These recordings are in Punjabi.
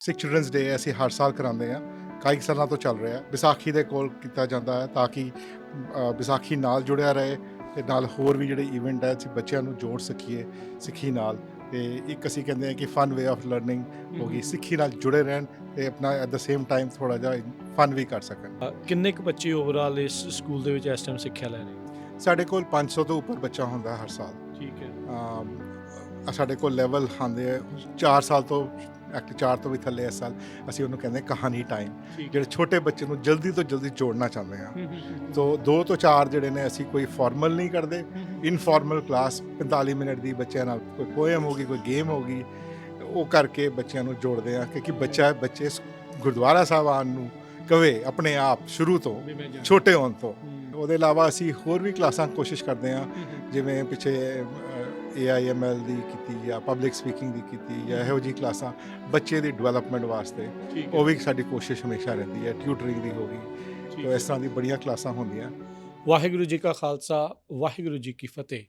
ਸਿਕ ਚਿਲਡਰਨਸ ਡੇ ਅਸੀਂ ਹਰ ਸਾਲ ਕਰਾਉਂਦੇ ਆ ਕਈ ਸਾਲਾਂ ਤੋਂ ਚੱਲ ਰਿਹਾ ਵਿਸਾਖੀ ਦੇ ਕੋਲ ਕੀਤਾ ਜਾਂਦਾ ਹੈ ਤਾਂ ਕਿ ਵਿਸਾਖੀ ਨਾਲ ਜੁੜਿਆ ਰਹੇ ਤੇ ਨਾਲ ਹੋਰ ਵੀ ਜਿਹੜੇ ਇਵੈਂਟ ਹੈ ਅਸੀਂ ਬੱਚਿਆਂ ਨੂੰ ਜੋੜ ਸਕੀਏ ਸਿੱਖੀ ਨਾਲ। ਤੇ ਇੱਕ ਅਸੀਂ ਕਹਿੰਦੇ ਆ ਕਿ ਫਨ ਵੇ ਆਫ ਲਰਨਿੰਗ ਹੋ ਗਈ। ਸਿੱਖੀ ਨਾਲ ਜੁੜੇ ਰਹਿਣ ਤੇ ਆਪਣਾ ਐਟ ਦ ਸੇਮ ਟਾਈਮ ਥੋੜਾ ਜਿਹਾ ਫਨ ਵੀ ਕਰ ਸਕਣ। ਕਿੰਨੇ ਕੁ ਬੱਚੇ ਓਵਰਆਲ ਇਸ ਸਕੂਲ ਦੇ ਵਿੱਚ ਇਸ ਟਾਈਮ ਸਿੱਖਿਆ ਲੈ ਰਹੇ? ਸਾਡੇ ਕੋਲ 500 ਤੋਂ ਉੱਪਰ ਬੱਚਾ ਹੁੰਦਾ ਹਰ ਸਾਲ। ਠੀਕ ਹੈ। ਸਾਡੇ ਕੋਲ ਲੈਵਲ ਆਉਂਦੇ ਆ 4 ਸਾਲ ਤੋਂ 4 ਤੋਂ ਵੀ ਥੱਲੇ ਇਸ ਸਾਲ ਅਸੀਂ ਉਹਨੂੰ ਕਹਿੰਦੇ ਕਹਾਣੀ ਟਾਈਮ ਜਿਹੜੇ ਛੋਟੇ ਬੱਚੇ ਨੂੰ ਜਲਦੀ ਤੋਂ ਜਲਦੀ ਜੋੜਨਾ ਚਾਹੁੰਦੇ ਆ ਤੋ 2 ਤੋਂ 4 ਜਿਹੜੇ ਨੇ ਅਸੀਂ ਕੋਈ ਫਾਰਮਲ ਨਹੀਂ ਕਰਦੇ ਇਨਫਾਰਮਲ ਕਲਾਸ 45 ਮਿੰਟ ਦੀ ਬੱਚਿਆਂ ਨਾਲ ਕੋਈ ਪੋਇਮ ਹੋਗੀ ਕੋਈ ਗੇਮ ਹੋਗੀ ਉਹ ਕਰਕੇ ਬੱਚਿਆਂ ਨੂੰ ਜੋੜਦੇ ਆ ਕਿਉਂਕਿ ਬੱਚਾ ਬੱਚੇ ਗੁਰਦੁਆਰਾ ਸਾਹਿਬ ਆਉਣ ਨੂੰ ਕਵੇ ਆਪਣੇ ਆਪ ਸ਼ੁਰੂ ਤੋਂ ਛੋਟੇ ਹੋਣ ਤੋਂ। ਹੂੰ, ਉਹਦੇ ਇਲਾਵਾ ਅਸੀਂ ਹੋਰ ਵੀ ਕਲਾਸਾਂ ਕੋਸ਼ਿਸ਼ ਕਰਦੇ ਆ ਹੂੰ, ਹੂੰ, ਜਿਵੇਂ ਪਿੱਛੇ AIML ਦੀ ਕੀਤੀ ਜਾਂ ਪਬਲਿਕ ਸਪੀਕਿੰਗ ਦੀ ਕੀਤੀ ਜਾਂ ਇਹੋ ਜੀ ਕਲਾਸਾਂ ਬੱਚੇ ਦੀ ਡਿਵੈਲਪਮੈਂਟ ਵਾਸਤੇ ਠੀਕ ਉਹ ਵੀ ਸਾਡੀ ਕੋਸ਼ਿਸ਼ ਹਮੇਸ਼ਾ ਰਹਿੰਦੀ ਹੈ ਟਿਊਟਰਿੰਗ ਦੀ ਹੋ ਗਈ ਠੀਕ ਤੋ ਇਸ ਤਰ੍ਹਾਂ ਦੀ ਬੜੀਆਂ ਕਲਾਸਾਂ ਹੁੰਦੀਆਂ। ਵਾਹਿਗੁਰੂ ਜੀ ਕਾ ਖਾਲਸਾ ਵਾਹਿਗੁਰੂ ਜੀ ਕੀ ਫਤਿਹ।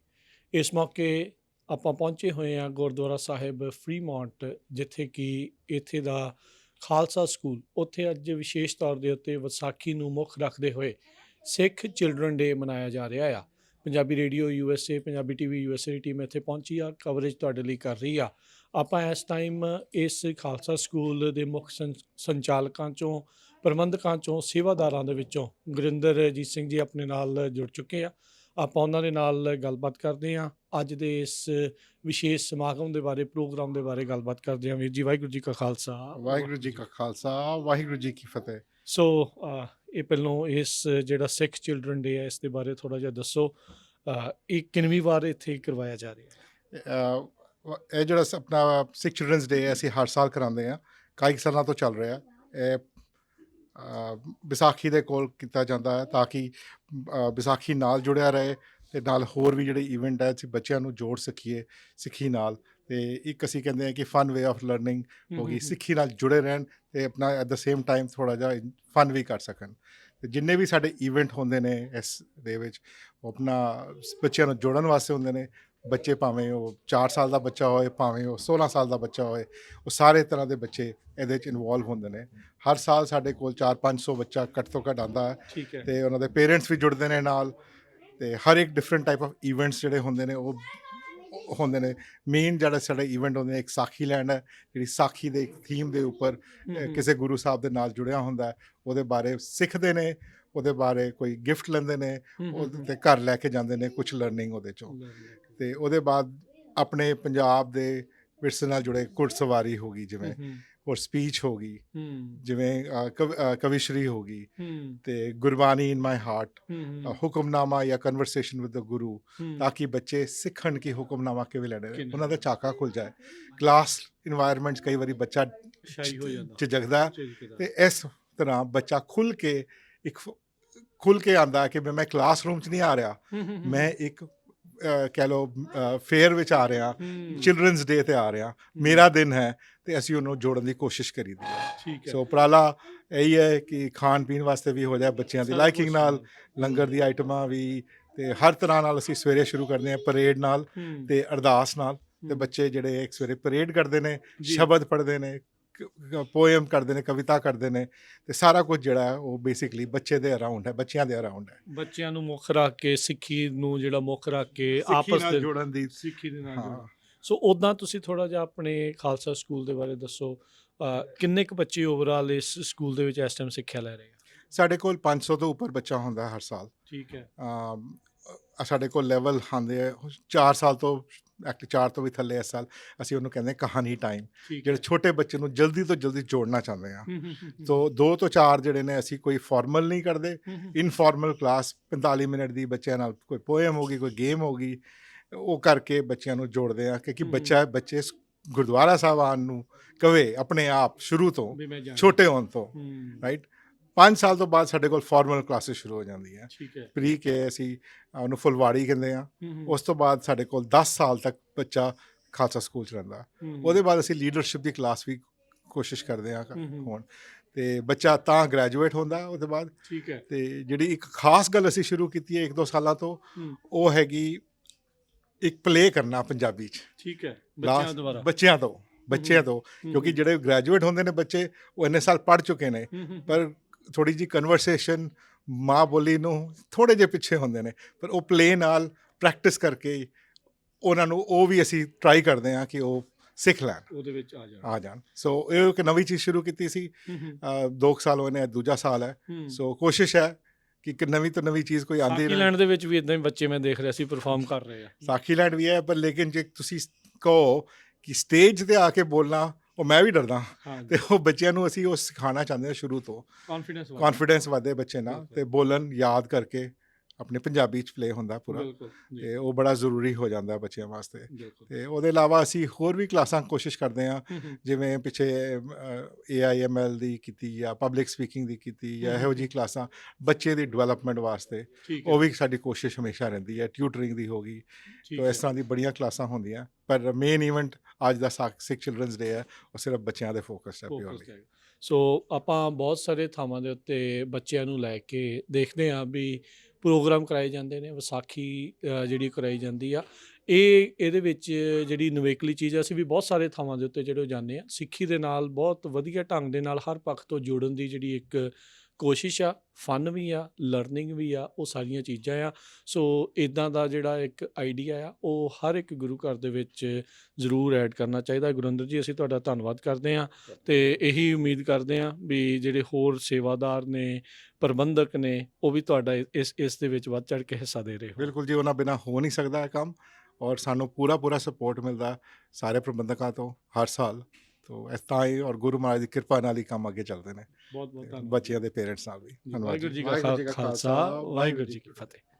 ਇਸ ਮੌਕੇ ਆਪਾਂ ਪਹੁੰਚੇ ਹੋਏ ਹਾਂ ਗੁਰਦੁਆਰਾ ਸਾਹਿਬ ਫਰੀਮੌਂਟ ਜਿੱਥੇ ਕਿ ਇੱਥੇ ਦਾ ਖਾਲਸਾ ਸਕੂਲ ਉੱਥੇ ਅੱਜ ਵਿਸ਼ੇਸ਼ ਤੌਰ ਦੇ ਉੱਤੇ ਵਿਸਾਖੀ ਨੂੰ ਮੁੱਖ ਰੱਖਦੇ ਹੋਏ ਸਿੱਖ ਚਿਲਡਰਨ ਡੇ ਮਨਾਇਆ ਜਾ ਰਿਹਾ ਆ। Punjabi radio USA Punjabi TV USA ਦੀ ਟੀਮ ਇੱਥੇ ਪਹੁੰਚੀ ਆ ਕਵਰੇਜ ਤੁਹਾਡੇ ਲਈ ਕਰ ਰਹੀ ਆ। ਆਪਾਂ ਇਸ ਟਾਈਮ ਇਸ ਖਾਲਸਾ ਸਕੂਲ ਦੇ ਮੁੱਖ ਸੰਚਾਲਕਾਂ ਚੋਂ ਪ੍ਰਬੰਧਕਾਂ ਚੋਂ ਸੇਵਾਦਾਰਾਂ ਦੇ ਵਿੱਚੋਂ ਗੁਰਿੰਦਰਜੀਤ ਸਿੰਘ ਜੀ ਆਪਣੇ ਨਾਲ ਜੁੜ ਚੁੱਕੇ ਆ। ਆਪਾਂ ਉਹਨਾਂ ਦੇ ਨਾਲ ਗੱਲਬਾਤ ਕਰਦੇ ਹਾਂ ਅੱਜ ਦੇ ਇਸ ਵਿਸ਼ੇਸ਼ ਸਮਾਗਮ ਦੇ ਬਾਰੇ ਪ੍ਰੋਗਰਾਮ ਦੇ ਬਾਰੇ ਗੱਲਬਾਤ ਕਰਦੇ ਹਾਂ ਵੀਰ ਜੀ ਵਾਹਿਗੁਰੂ ਜੀ ਕਾ ਖਾਲਸਾ। ਵਾਹਿਗੁਰੂ ਜੀ ਕਾ ਖਾਲਸਾ ਵਾਹਿਗੁਰੂ ਜੀ ਕੀ ਫਤਿਹ। ਸੋ ਇਹ ਪਹਿਲੋਂ ਇਸ ਜਿਹੜਾ ਸਿੱਖ ਚਿਲਡਰਨ ਡੇ ਹੈ ਇਸ ਦੇ ਬਾਰੇ ਥੋੜਾ ਜਿਹਾ ਦੱਸੋ। ਇਹ ਕਿੰਨਵੀਂ ਵਾਰ ਇੱਥੇ ਕਰਵਾਇਆ ਜਾ ਰਿਹਾ ਹੈ? ਇਹ ਜਿਹੜਾ ਆਪਣਾ ਸਿਕ ਚਿਲਡਰਨਸ ਡੇ ਅਸੀਂ ਹਰ ਸਾਲ ਕਰਾਉਂਦੇ ਆ ਕਈ ਸਾਲਾਂ ਤੋਂ ਚੱਲ ਰਿਹਾ ਇਹ ਅਹ, ਵਿਸਾਖੀ ਦੇ ਕੋਲ ਕੀਤਾ ਜਾਂਦਾ ਹੈ ਤਾਂ ਕਿ ਵਿਸਾਖੀ ਨਾਲ ਜੁੜਿਆ ਰਹੇ ਤੇ ਨਾਲ ਹੋਰ ਵੀ ਜਿਹੜੇ ਇਵੈਂਟ ਹੈ ਅਸੀਂ ਬੱਚਿਆਂ ਨੂੰ ਜੋੜ ਸਕੀਏ ਸਿੱਖੀ ਨਾਲ। ਤੇ ਇੱਕ ਅਸੀਂ ਕਹਿੰਦੇ ਆ ਕਿ ਫਨ ਵੇ ਆਫ ਲਰਨਿੰਗ ਹੋ ਗਈ ਸਿੱਖੀ ਨਾਲ ਜੁੜੇ ਰਹਿਣ ਤੇ ਆਪਣਾ ਐਟ ਦ ਸੇਮ ਟਾਈਮ ਥੋੜਾ ਜਿਹਾ ਫਨ ਵੀ ਕਰ ਸਕਣ। ਤੇ ਜਿੰਨੇ ਵੀ ਸਾਡੇ ਇਵੈਂਟ ਹੁੰਦੇ ਨੇ ਇਸ ਦੇ ਵਿੱਚ ਉਹ ਆਪਣਾ ਬੱਚਿਆਂ ਨੂੰ ਜੋੜਨ ਵਾਸਤੇ ਹੁੰਦੇ ਨੇ। ਬੱਚੇ ਭਾਵੇਂ ਉਹ 4 ਸਾਲ ਦਾ ਬੱਚਾ ਹੋਏ ਭਾਵੇਂ ਉਹ 16 ਸਾਲ ਦਾ ਬੱਚਾ ਹੋਏ ਉਹ ਸਾਰੇ ਤਰ੍ਹਾਂ ਦੇ ਬੱਚੇ ਇਹਦੇ ਵਿੱਚ ਇਨਵੋਲਵ ਹੁੰਦੇ ਨੇ। ਹਰ ਸਾਲ ਸਾਡੇ ਕੋਲ 4-500 ਬੱਚਾ ਘੱਟ ਤੋਂ ਘੱਟ ਆਉਂਦਾ ਹੈ। ਤੇ ਉਹਨਾਂ ਦੇ ਪੇਰੈਂਟਸ ਵੀ ਜੁੜਦੇ ਨੇ ਨਾਲ। ਤੇ ਹਰ ਇੱਕ ਡਿਫਰੈਂਟ ਟਾਈਪ ਆਫ ਇਵੈਂਟਸ ਜਿਹੜੇ ਹੁੰਦੇ ਨੇ ਉਹ ਹੁੰਦੇ ਨੇ। ਮੇਨ ਜਿਹੜਾ ਸਾਡਾ ਇਵੈਂਟ ਹੁੰਦੇ ਨੇ ਇੱਕ ਸਾਖੀ ਹੈ ਜਿਹੜੀ ਸਾਖੀ ਦੇ ਇੱਕ ਥੀਮ ਦੇ ਉੱਪਰ ਕਿਸੇ ਗੁਰੂ ਸਾਹਿਬ ਦੇ ਨਾਲ ਜੁੜਿਆ ਹੁੰਦਾ ਉਹਦੇ ਬਾਰੇ ਸਿੱਖਦੇ ਨੇ ਉਹਦੇ ਬਾਰੇ ਕੋਈ ਗਿਫਟ ਲੈਂਦੇ ਨੇ ਉਹਦੇ ਤੇ ਘਰ ਲੈ ਕੇ ਜਾਂਦੇ ਨੇ ਕੁਝ ਲਰਨਿੰਗ ਉਹਦੇ ਚੋਂ। ਤੇ ਉਹਦੇ ਬਾਅਦ ਆਪਣੇ ਪੰਜਾਬ ਦੇ ਵਿਰਸੇ ਨਾਲ ਜੁੜੇ ਘੁੜਸਵਾਰੀ ਹੋ ਗਈ ਜਿਵੇਂ। ਔਰ ਸਪੀਚ ਹੋ ਗਈ ਜਿਵੇਂ ਕਵਿਸ਼ਰੀ ਹੋ ਗਈ ਤੇ ਗੁਰਬਾਣੀ ਇਨ ਮਾਈ ਹਾਰਟ ਹੁਕਮਨਾਮਾ ਜਾਂ ਕਨਵਰਸੇਸ਼ਨ ਵਿਦ ਦ ਗੁਰੂ ਤਾਂ ਕਿ ਬੱਚੇ ਸਿੱਖਣ ਕਿ ਹੁਕਮਨਾਮਾ ਕਿਵੇਂ ਲੈਣਾ। ਉਹਨਾਂ ਦਾ ਚਾਕਾ ਖੁੱਲ ਜਾਏ ਕਲਾਸ ਇਨਵਾਇਰਨਮੈਂਟਸ ਕਈ ਵਾਰੀ ਬੱਚਾ ਸ਼ਾਈ ਹੋ ਜਾਂਦਾ ਝਿਜਕਦਾ। ਤੇ ਇਸ ਤਰ੍ਹਾਂ ਬੱਚਾ ਖੁੱਲ ਕੇ ਇੱਕ ਖੁੱਲ ਕੇ ਆਂਦਾ ਕਿ ਮੈਂ ਕਲਾਸਰੂਮ 'ਚ ਨਹੀਂ ਆ ਰਿਹਾ। ਮੈਂ ਇੱਕ ਕਹਿ ਲਓ ਫੇਅਰ ਵਿੱਚ ਆ ਰਿਹਾ ਚਿਲਡਰਨਸ ਡੇ ਤੇ ਆ ਰਿਹਾ ਮੇਰਾ ਦਿਨ ਹੈ ਤੇ ਅਸੀਂ ਉਹਨੂੰ ਜੋੜਨ ਦੀ ਕੋਸ਼ਿਸ਼ ਕਰੀਦੀ ਹੈ। ਠੀਕ ਹੈ। ਸੋ ਉਪਰਾਲਾ ਇਹੀ ਹੈ ਕਿ ਖਾਣ ਪੀਣ ਵਾਸਤੇ ਵੀ ਹੋ ਜਾਏ ਬੱਚਿਆਂ ਦੀ ਲਾਈਕਿੰਗ ਨਾਲ ਲੰਗਰ ਦੀ ਆਈਟਮਾਂ ਵੀ ਤੇ ਹਰ ਤਰ੍ਹਾਂ ਨਾਲ ਅਸੀਂ ਸਵੇਰੇ ਸ਼ੁਰੂ ਕਰਦੇ ਹਾਂ ਪਰੇਡ ਨਾਲ ਤੇ ਅਰਦਾਸ ਨਾਲ। ਤੇ। ਬੱਚੇ ਜਿਹੜੇ ਇੱਕ ਸਵੇਰੇ ਪਰੇਡ ਕਰਦੇ ਨੇ। ਸ਼ਬਦ ਪੜ੍ਹਦੇ ਨੇ ਪੋਇਮ ਕਰਦੇ ਨੇ ਕਵਿਤਾ ਕਰਦੇ ਨੇ ਤੇ ਸਾਰਾ ਕੁਝ ਜਿਹੜਾ ਉਹ ਬੇਸਿਕਲੀ ਬੱਚੇ ਦੇ ਅਰਾਊਂਡ ਹੈ ਬੱਚਿਆਂ ਦੇ ਅਰਾਊਂਡ ਹੈ। ਬੱਚਿਆਂ ਨੂੰ ਮੁੱਖ ਰੱਖ ਕੇ ਸਿੱਖੀ ਨੂੰ ਜਿਹੜਾ ਮੁੱਖ ਰੱਖ ਕੇ ਆਪਸ ਦੇ ਜੋੜਨ ਦੀ ਸਿੱਖੀ ਦੇ ਨਾਲ। ਸੋ ਉਦਾਂ ਤੁਸੀਂ ਥੋੜਾ ਜਿਹਾ ਆਪਣੇ ਖਾਲਸਾ ਸਕੂਲ ਦੇ ਬਾਰੇ ਦੱਸੋ ਕਿੰਨੇ ਕੁ ਬੱਚੇ ਓਵਰਆਲ ਇਸ ਸਕੂਲ ਦੇ ਵਿੱਚ ਇਸ ਟਾਈਮ ਸਿੱਖਿਆ ਲੈ ਰਹੇ ਆ? ਸਾਡੇ ਕੋਲ 500 ਤੋਂ ਉੱਪਰ ਬੱਚਾ ਹੁੰਦਾ ਹਰ ਸਾਲ। ਠੀਕ ਹੈ। ਸਾਡੇ ਕੋਲ ਲੈਵਲ ਆਉਂਦੇ ਆ 4 ਸਾਲ ਤੋਂ ਐਕਟ 4 ਤੋਂ ਵੀ ਥੱਲੇ ਇਸ ਸਾਲ ਅਸੀਂ ਉਹਨੂੰ ਕਹਿੰਦੇ ਕਹਾਣੀ ਟਾਈਮ ਜਿਹੜੇ ਛੋਟੇ ਬੱਚੇ ਨੂੰ ਜਲਦੀ ਤੋਂ ਜਲਦੀ ਜੋੜਨਾ ਚਾਹੁੰਦੇ ਆ ਤੋ 2 ਤੋਂ 4 ਜਿਹੜੇ ਨੇ ਅਸੀਂ ਕੋਈ ਫਾਰਮਲ ਨਹੀਂ ਕਰਦੇ। ਇਨਫਾਰਮਲ ਕਲਾਸ 45 ਮਿੰਟ ਦੀ ਬੱਚਿਆਂ ਨਾਲ ਕੋਈ ਪੋਇਮ ਹੋਗੀ ਕੋਈ ਗੇਮ ਹੋਗੀ ਉਹ ਕਰਕੇ ਬੱਚਿਆਂ ਨੂੰ ਜੋੜਦੇ ਆ ਕਿਉਂਕਿ ਹਮ। ਬੱਚਾ ਬੱਚੇ ਗੁਰਦੁਆਰਾ ਸਾਹਿਬ ਆਉਣ ਨੂੰ ਕਵੇ ਆਪਣੇ ਆਪ ਸ਼ੁਰੂ ਤੋਂ ਵੀ ਮੈਂ ਜਾਣ- ਛੋਟੇ ਹੋਣ ਤੋਂ ਹੂੰ, ਰਾਈਟ 5 ਸਾਲ ਤੋਂ ਬਾਅਦ ਸਾਡੇ ਕੋਲ ਫਾਰਮਲ ਕਲਾਸਿਸ ਸ਼ੁਰੂ ਹੋ ਜਾਂਦੀਆਂ। ਠੀਕ ਹੈ। ਪ੍ਰੀ ਕੇ ਅਸੀਂ ਉਹਨੂੰ ਫੁਲਵਾੜੀ ਕਹਿੰਦੇ ਆ ਹੂੰ, ਹੂੰ, ਉਸ ਤੋਂ ਬਾਅਦ ਸਾਡੇ ਕੋਲ 10 ਸਾਲ ਤੱਕ ਬੱਚਾ ਖਾਲਸਾ ਸਕੂਲ ਚ ਰਹਿੰਦਾ। ਹੂੰ, ਉਹਦੇ ਬਾਅਦ ਅਸੀਂ ਲੀਡਰਸ਼ਿਪ ਦੀ ਕਲਾਸ ਵੀ ਕੋਸ਼ਿਸ਼ ਕਰਦੇ ਆ ਹਮ। ਹੋਣ। ਤੇ ਬੱਚਾ ਤਾਂ ਗ੍ਰੈਜੂਏਟ ਹੁੰਦਾ ਉਹਦੇ ਬਾਅਦ। ਠੀਕ ਹੈ। ਤੇ ਜਿਹੜੀ ਇੱਕ ਖਾਸ ਗੱਲ ਅਸੀਂ ਸ਼ੁਰੂ ਕੀਤੀ ਹੈ ਇੱਕ ਦੋ ਸਾਲਾਂ ਤੋਂ ਹੂੰ, ਉਹ ਹੈਗੀ ਇੱਕ ਪਲੇ ਕਰਨਾ ਪੰਜਾਬੀ ਚ। ਠੀਕ ਹੈ ਬੱਚਿਆਂ ਦੁਆਰਾ। ਬੱਚਿਆਂ ਤੋਂ ਬੱਚਿਆਂ ਤੋਂ ਕਿਉਂਕਿ ਜਿਹੜੇ ਗ੍ਰੈਜੂਏਟ ਹੁੰਦੇ ਨੇ ਬੱਚੇ ਉਹ ਇੰਨੇ ਸਾਲ ਪੜ੍ਹ ਚੁੱਕੇ ਨੇ ਪਰ ਥੋੜੀ ਜੀ ਕਨਵਰਸੇਸ਼ਨ ਮਾਂ ਬੋਲੀ ਨੂੰ ਥੋੜੇ ਜਿਹੇ ਪਿੱਛੇ ਹੁੰਦੇ ਨੇ ਪਰ ਉਹ ਪਲੇ ਨਾਲ ਪ੍ਰੈਕਟਿਸ ਕਰਕੇ ਉਹਨਾਂ ਨੂੰ ਉਹ ਵੀ ਅਸੀਂ ਟਰਾਈ ਕਰਦੇ ਹਾਂ ਕਿ ਉਹ ਸਿੱਖ ਲੈਣ। ਉਹਦੇ ਵਿੱਚ ਆ ਜਾਣਾ। ਆ ਜਾਣ। ਸੋ ਇਹ ਇੱਕ ਨਵੀਂ ਚੀਜ਼ ਸ਼ੁਰੂ ਕੀਤੀ ਸੀ। ਅ, ਦੋ ਕੁ ਸਾਲ ਹੋਏ ਨੇ ਦੂਜਾ ਸਾਲ ਹੈ। ਸੋ ਕੋਸ਼ਿਸ਼ ਹੈ ਕਿ ਇੱਕ ਨਵੀਂ ਤੋਂ ਨਵੀਂ ਚੀਜ਼ ਕੋਈ ਆਂਦੀ ਰਹੇ। ਸਾਕੀਲੈਂਡ ਦੇ ਵਿੱਚ ਵੀ ਇਦਾਂ ਹੀ ਬੱਚੇ ਮੈਂ ਦੇਖ ਰਿਹਾ ਸੀ ਪਰਫਾਰਮ ਕਰ ਰਹੇ ਆ। ਸਾਖੀਲੈਂਡ ਵੀ ਹੈ ਪਰ ਲੇਕਿਨ ਜੇ ਤੁਸੀਂ ਕਹੋ ਕਿ ਸਟੇਜ ਤੇ ਆ ਕੇ ਬੋਲਣਾ ਉਹ ਮੈਂ ਵੀ ਡਰਦਾ। ਤੇ ਉਹ ਬੱਚਿਆਂ ਨੂੰ ਅਸੀਂ ਉਹ ਸਿਖਾਉਣਾ ਚਾਹੁੰਦੇ ਹਾਂ ਸ਼ੁਰੂ ਤੋਂ। ਕੌਨਫੀਡੈਂਸ ਕੌਨਫੀਡੈਂਸ ਵਧੇ ਬੱਚੇ ਨਾਲ। ਤੇ ਬੋਲਣ ਯਾਦ ਕਰਕੇ ਆਪਣੇ ਪੰਜਾਬੀ ਚ ਪਲੇ ਹੁੰਦਾ ਪੂਰਾ। ਜੀ। ਤੇ ਉਹ ਬੜਾ ਜ਼ਰੂਰੀ ਹੋ ਜਾਂਦਾ ਬੱਚਿਆਂ ਵਾਸਤੇ। ਤੇ ਉਹਦੇ ਇਲਾਵਾ ਅਸੀਂ ਹੋਰ ਵੀ ਕਲਾਸਾਂ ਕੋਸ਼ਿਸ਼ ਕਰਦੇ ਹਾਂ। ਜਿਵੇਂ ਪਿੱਛੇ ਏਆਈਐਮਐਲ ਦੀ ਕੀਤੀ ਜਾਂ ਪਬਲਿਕ ਸਪੀਕਿੰਗ ਦੀ ਕੀਤੀ ਜਾਂ ਇਹੋ ਜਿਹੀ ਕਲਾਸਾਂ ਬੱਚੇ ਦੀ ਡਿਵੈਲਪਮੈਂਟ ਵਾਸਤੇ। ਉਹ ਵੀ ਸਾਡੀ ਕੋਸ਼ਿਸ਼ ਹਮੇਸ਼ਾ ਰਹਿੰਦੀ ਹੈ। ਟਿਊਟਰਿੰਗ ਦੀ ਹੋ ਗਈ। ਤੋ ਇਸ ਤਰ੍ਹਾਂ ਦੀ ਬੜੀਆਂ ਕਲਾਸਾਂ ਹੁੰਦੀਆਂ। ਪਰ ਮੇਨ ਇਵੈਂਟ ਅੱਜ ਦਾ ਸਿੱਖ ਚਿਲਡਰਨਸ ਡੇ ਹੈ। ਉਹ ਸਿਰਫ ਬੱਚਿਆਂ ਦੇ ਫੋਕਸ ਹੈ ਪਿਓਰਲੀ ਸੋ ਆਪਾਂ ਬਹੁਤ ਸਾਰੇ ਥਾਵਾਂ ਦੇ ਉੱਤੇ ਬੱਚਿਆਂ ਨੂੰ ਲੈ ਕੇ ਦੇਖਦੇ ਹਾਂ ਵੀ ਪ੍ਰੋਗਰਾਮ ਕਰਾਏ ਜਾਂਦੇ ਨੇ ਵਿਸਾਖੀ ਅ, ਜਿਹੜੀ ਕਰਾਈ ਜਾਂਦੀ ਆ। ਇਹ ਇਹਦੇ ਵਿੱਚ ਜਿਹੜੀ ਨਵੇਕਲੀ ਚੀਜ਼ ਆ ਅਸੀਂ ਵੀ ਬਹੁਤ ਸਾਰੇ ਥਾਵਾਂ ਦੇ ਉੱਤੇ ਜਿਹੜੇ ਉਹ ਜਾਂਦੇ ਆ। ਸਿੱਖੀ ਦੇ ਨਾਲ ਬਹੁਤ ਵਧੀਆ ਢੰਗ ਦੇ ਨਾਲ ਹਰ ਪੱਖ ਤੋਂ ਜੋੜਨ ਦੀ ਜਿਹੜੀ ਇੱਕ ਕੋਸ਼ਿਸ਼ ਆ ਫਨ ਵੀ ਆ ਲਰਨਿੰਗ ਵੀ ਆ, ਉਹ ਸਾਰੀਆਂ ਚੀਜ਼ਾਂ ਆ। ਸੋ ਇਦਾਂ ਦਾ ਜਿਹੜਾ ਇੱਕ ਆਈਡੀਆ ਆ, ਉਹ ਹਰ ਇੱਕ ਗੁਰੂ ਘਰ ਦੇ ਵਿੱਚ ਜ਼ਰੂਰ ਐਡ ਕਰਨਾ ਚਾਹੀਦਾ। ਗੁਰਿੰਦਰ ਜੀ, ਅਸੀਂ ਤੁਹਾਡਾ ਧੰਨਵਾਦ ਕਰਦੇ ਹਾਂ ਤੇ ਇਹੀ ਉਮੀਦ ਕਰਦੇ ਹਾਂ ਵੀ ਜਿਹੜੇ ਹੋਰ ਸੇਵਾਦਾਰ ਨੇ, ਪ੍ਰਬੰਧਕ ਨੇ, ਉਹ ਵੀ ਤੁਹਾਡਾ ਇਸ ਇਸ ਦੇ ਵਿੱਚ ਵੱਧ ਚੜ ਕੇ ਹਿੱਸਾ ਦੇ ਰਹੇ ਹੋ ਬਿਲਕੁਲ ਜੀ, ਉਹਨਾਂ ਬਿਨਾ ਹੋ ਨਹੀਂ ਸਕਦਾ ਇਹ ਕੰਮ। ਔਰ ਸਾਨੂੰ ਪੂਰਾ ਪੂਰਾ ਸਪੋਰਟ ਮਿਲਦਾ ਸਾਰੇ ਪ੍ਰਬੰਧਕਾਂ ਤੋਂ ਹਰ ਸਾਲ। ਤੋਂ ਇਸ ਤਾਂ ਹੀ ਔਰ ਗੁਰੂ ਮਹਾਰਾਜ ਦੀ ਕਿਰਪਾ ਨਾਲ ਹੀ ਕੰਮ ਅੱਗੇ ਚੱਲਦੇ ਨੇ ਬਹੁਤ ਬਹੁਤ ਧੰਨਵਾਦ ਬੱਚਿਆਂ ਦੇ ਪੇਰੈਂਟਸ ਨਾਲ ਵੀ। ਵਾਹਿਗੁਰੂ ਜੀ ਕਾ ਖਾਲਸਾ ਵਾਹਿਗੁਰੂ ਜੀ ਕੀ ਫਤਿਹ।